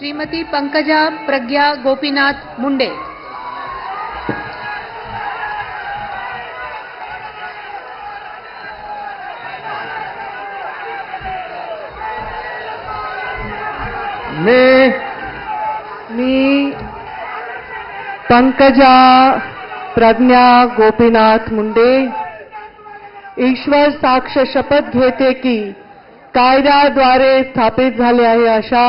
श्रीमती पंकजा प्रज्ञा गोपीनाथ मुंडे. मी मी पंकजा प्रज्ञा गोपीनाथ मुंडे ईश्वर साक्ष शपथ घेते की कायद्याद्वारे स्थापित झाले आहे अशा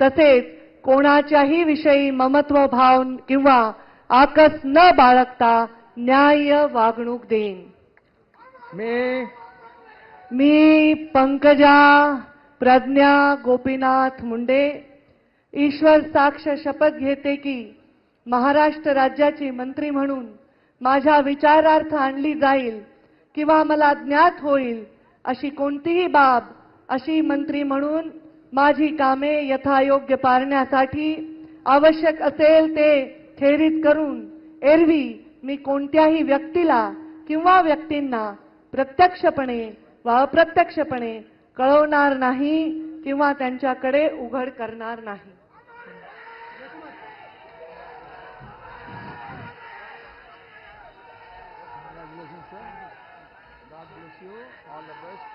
तसेच कोणाच्याही विषयी ममत्व भाव किंवा आकस न बाळगता न्याय्य वागणूक देईन. मी मी पंकजा प्रज्ञा गोपीनाथ मुंडे ईश्वर साक्ष शपथ घेते की महाराष्ट्र राज्याची मंत्री म्हणून माझ्या विचारार्थ आणली जाईल किंवा मला ज्ञात होईल अशी कोणतीही बाब अशी मंत्री म्हणून माझी कामे यथायोग्य पारण्यासाठी आवश्यक असेल ते खेरीत करून एरवी मी कोणत्याही व्यक्तीला किंवा व्यक्तींना प्रत्यक्षपणे व अप्रत्यक्षपणे कळवणार नाही किंवा त्यांच्याकडे उघड करणार नाही. God bless you. All the best.